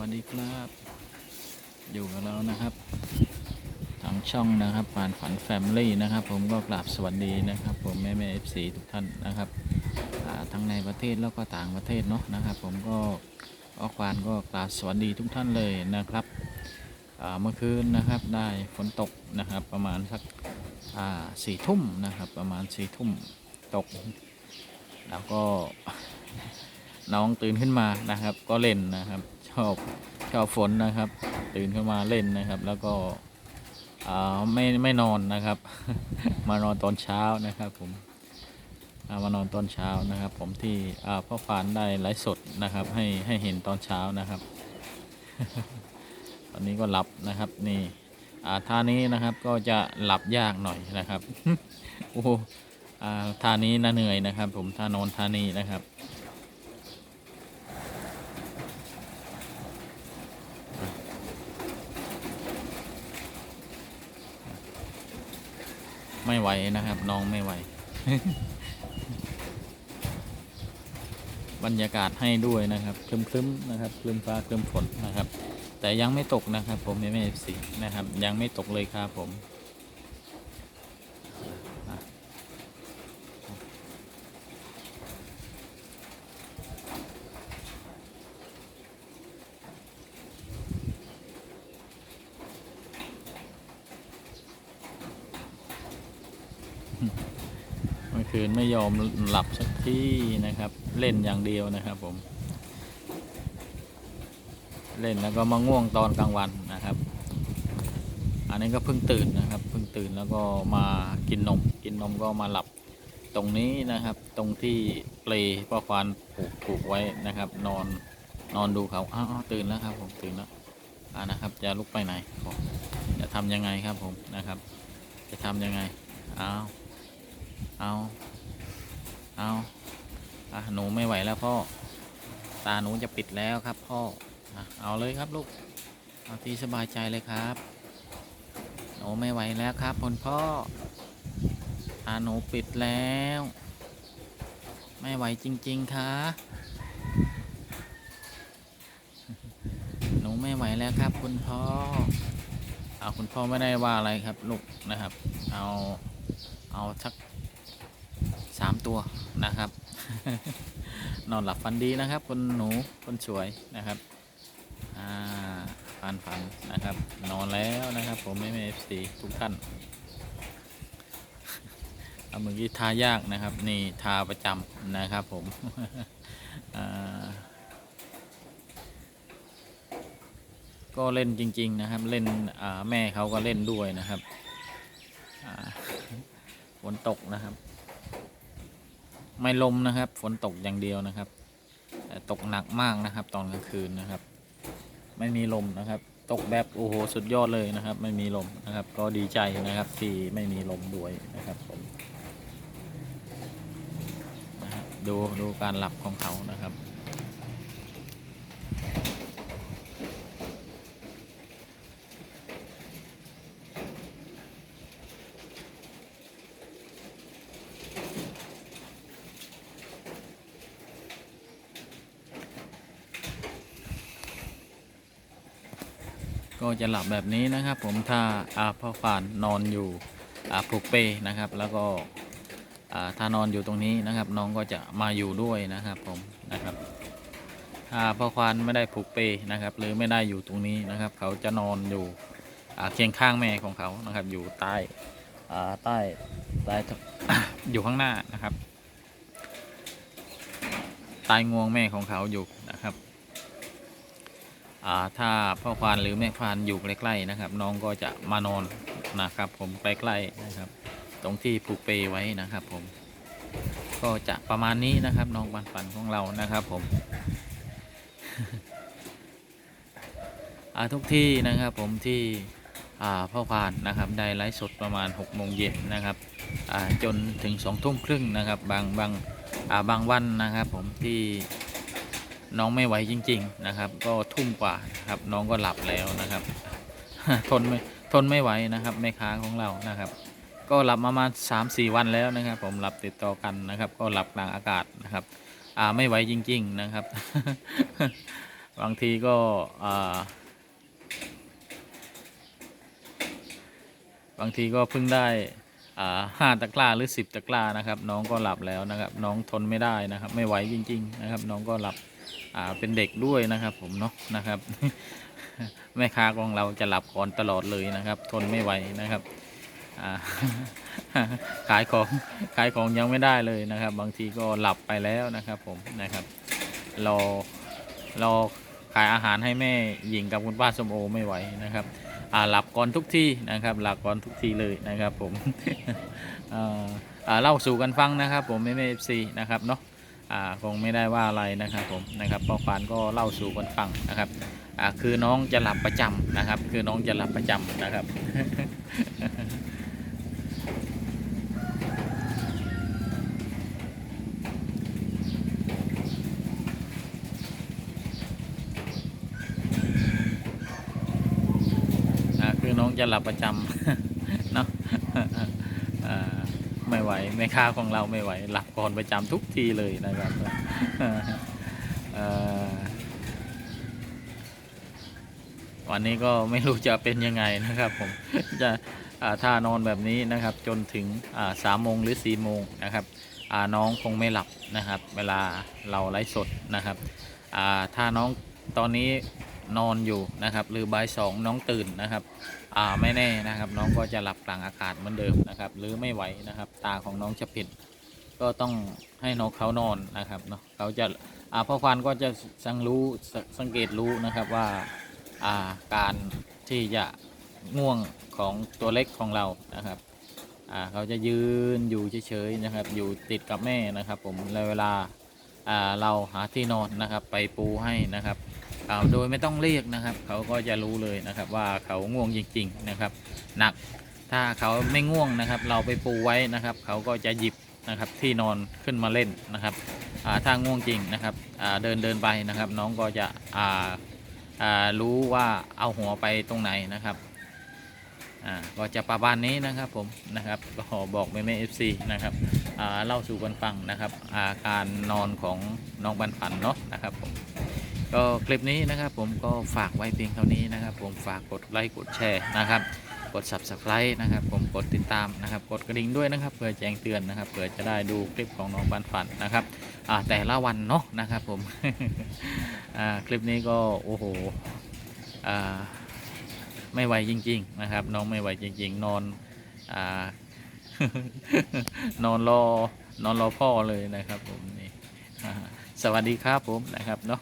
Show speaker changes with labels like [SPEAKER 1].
[SPEAKER 1] วัสดีครับ อยู่กับเรานะครับทางช่องนะครับผ่านฝันแฟมลี่นะครับ ผมก็กราบสวัสดีนะครับ ผมแม่แม่เอฟซีทุกท่านนะครับทั้งในประเทศแล้วก็ต่างประเทศเนาะนะครับ ผมก็ออกวานก็กราบสวัสดีทุกท่านเลยนะครับเมื่อคืนนะครับได้ฝนตกนะครับประมาณสักสี่ทุ่มนะครับประมาณสี่ทุ่มตก แล้วก็ น้องตื่นขึ้นมานะครับ ก็เล่นนะครับ ชอบชอบฝนนะครับ ตื่นขึ้นมาเล่นนะครับ แล้วก็อ่าไม่ไม่นอนนะครับ มานอนตอนเช้านะครับผมามานอนตอนเช้านะครับ ผมที่อ่าพ่อฟานได้ไลฟ์สดนะครับ ให้ให้เห็นตอนเช้านะครับ ตอนนี้ก็หลับนะครับนี่อ่าท่านี้นะครับก็จะหลับยากหน่อยนะครับโอ้อ่าท่านี้น่าเหนื่อยนะครับ ผมท่านอนท่านี้นะครับ ไม่ไหวนะครับ น้องไม่ไหว บรรยากาศให้ด้วยนะครับคลึ้มๆนะครับคลึ้มฟ้าคลึ้มฝนนะครับ แต่ยังไม่ตกนะครับ ผมไม่ไม่สีนะครับ ยังไม่ตกเลยครับผม เมื่อคืนไม่ยอมหลับสักที่นะครับ เล่นอย่างเดียวนะครับผม เล่นแล้วก็มาง่วงตอนกลางวันนะครับ อันนี้ก็เพิ่งตื่นนะครับเพิ่งตื่นแล้วก็มากินนม กินนมก็มาหลับตรงนี้นะครับ ตรงที่เปลพ่อควานผูกผูกไว้นะครับ นอนนอนดูเขาอ้าวตื่นแล้วครับ ผมตื่นแล้วอ่านะครับจะลุกไปไหนจะทำยังไงครับผมนะครับ จะทำยังไงเอาว เอาเอาอะหนูไม่ไหวแล้วพ่อ ตาหนูจะปิดแล้วครับพ่ออะเอาเลยครับลูก เอาที่สบายใจเลยครับ หนูไม่ไหวแล้วครับคุณพ่อ ตาหนูปิดแล้ว ไม่ไหวจริง ๆค่ะหนูไม่ไหวแล้วครับ คุณพ่อเอาคุณพ่อไม่ได้ว่าอะไรครับ ลูกนะครับ เอาเอาสัก ตัวนะครับ นอนหลับฝันดีนะครับคุณหนูคนสวยนะครับอ่าฝันฝันนะครับ นอนแล้วนะครับ ผมไม่เอฟซีทุกท่านเอาเมื่อกี้ทายากนะครับ นี่ทาประจำนะครับ ผมก็เล่นจริง ๆ นะครับ เล่นแม่เขาก็เล่นด้วยนะครับฝนตกนะครับ ไม่ลมนะครับ ฝนตกอย่างเดียวนะครับแต่ตกหนักมากนะครับ ตอนกลางคืนนะครับ ไม่มีลมนะครับ ตกแบบโอ้โหสุดยอดเลยนะครับ ไม่มีลมนะครับ ก็ดีใจนะครับที่ไม่มีลมด้วยนะครับผมดูดูการหลับของเขานะครับ ก็จะหลับแบบนี้นะครับ ผมถ้าอาพ่อฝานนอนอยู่อาผูกเปนะครับ แล้วก็ถ้านอนอยู่ตรงนี้นะครับ น้องก็จะมาอยู่ด้วยนะครับผมนะครับถ้าพ่อควานไม่ได้ผูกเปนะครับ หรือไม่ได้อยู่ตรงนี้นะครับ เขาจะนอนอยู่เคียงข้างแม่ของเขานะครับ อยู่ใต้ใต้ใต้อยู่ข้างหน้านะครับใต้งวงแม่ของเขาอยู่นะครับ ถ้าพ่อควานหรือแม่ควานอยู่ใกล้ๆนะครับ น้องก็จะมานอนนะครับ ผมใกล้ๆนะครับ ตรงที่ผูกเปไว้นะครับ ผม ก็จะประมาณนี้นะครับ น้องปันปันของเรานะครับ ผมทุกที่นะครับผมที่อ่าพ่อควานนะครับได้ไลฟ์สดประมาณ6โมงเย็นนะครับจนถึง2ทุ่มครึ่งนะครับบางบางบางวันนะครับผมที่ น้องไม่ไหวจริง ๆนะครับ ก็ทุ่มกว่าครับน้องก็หลับแล้วนะครับ ทนไม่ทนไม่ไหวนะครับแม่ค้าของเรานะครับ ก็หลับประมาณ3-4วันแล้วนะครับ ผมหลับติดต่อกันนะครับ ก็หลับกลางอากาศนะครับ อ่าไม่ไหวจริง ๆนะครับ บางทีก็อ่าบางทีก็เพิ่งได้ห้าตะกร้าหรือสิบตะกร้านะครับ น้องก็หลับแล้วนะครับ น้องทนไม่ได้นะครับ ไม่ไหวจริง ๆ นะครับ น้องก็หลับ อ่าเป็นเด็กด้วยนะครับ ผมเนาะนะครับ แม่ค้าของเราจะหลับก่อนตลอดเลยนะครับ ทนไม่ไหวนะครับขายของขายของยังไม่ได้เลยนะครับ บางทีก็หลับไปแล้วนะครับ ผมนะครับรอรอขายอาหารให้แม่หญิงกับคุณป้าสมโอไม่ไหวนะครับหลับก่อนทุกที่นะครับ หลับก่อนทุกทีเลยนะครับ ผมเล่าสู่กันฟังนะครับ ผมไม่ไม่เอฟซีนะครับเนาะ คงไม่ได้ว่าอะไรนะครับผมนะครับป้าฟานก็เล่าสู่กันฟังนะครับคือน้องจะหลับประจำนะครับ คือน้องจะหลับประจำนะครับคือน้องจะหลับประจำเนาะ ไม่ไหวแม่ค้าของเราไม่ไหว หลับก่อนประจำทุกทีเลยนะครับวันนี้ก็ไม่รู้จะเป็นยังไงนะครับผมจะอ่าถ้านอนแบบนี้นะครับจนถึงสามโมงหรือสี่โมงนะครับน้องคงไม่หลับนะครับ เวลาเราไลฟ์สดนะครับถ้าน้องตอนนี้นอนอยู่นะครับ หรือบ่ายสองน้องตื่นนะครับ อ่าไม่แน่นะครับ น้องก็จะหลับกลางอากาศเหมือนเดิมนะครับ หรือไม่ไหวนะครับ ตาของน้องจะผิดก็ต้องให้น้องเขานอนนะครับเนาะเขาจะอ่าพ่อควันก็จะสังรู้สสังเกตรู้นะครับว่าอ่าการที่จะง่วงของตัวเล็กของเรานะครับอ่าเขาจะยืนอยู่เฉยๆนะครับ อยู่ติดกับแม่นะครับ ผมแล้วเวลาอ่าเราหาที่นอนนะครับ ไปปูให้นะครับ อ่าโดยไม่ต้องเรียกนะครับ เขาก็จะรู้เลยนะครับ ว่าเขาง่วงจริง ๆนะครับหนักถ้าเขาไม่ง่วงนะครับ เราไปปูไว้นะครับ เขาก็จะหยิบนะครับที่นอนขึ้นมาเล่นนะครับถ้าง่วงจริงนะครับเดินเดินไปนะครับ น้องก็จะรู้ว่าเอาหัวไปตรงไหนนะครับก็จะประมาณนี้นะครับผมนะครับก็บอกแม่แม่เอฟซีนะครับเล่าสู่กันฟังนะครับ อาการนอนของน้องบันฝันเนาะนะครับผม ก็คลิปนี้นะครับผมก็ฝากไว้เพียงเท่านี้นะครับ ผมฝากกดไลค์กดแชร์นะครับกด subscribe นะครับ ผมกดติดตามนะครับ กดกระดิ่งด้วยนะครับ เพื่อแจ้งเตือนนะครับ เพื่อจะได้ดูคลิปของน้องบันฝันนะครับแต่ละวันเนาะนะครับผมคลิปนี้ก็โอ้โหไม่ไหวจริง ๆ นะครับ น้องไม่ไหวจริง ๆ นอนอนอนรอนอนรอพ่อเลยนะครับผมนี่สวัสดีครับผมนะครับเนาะ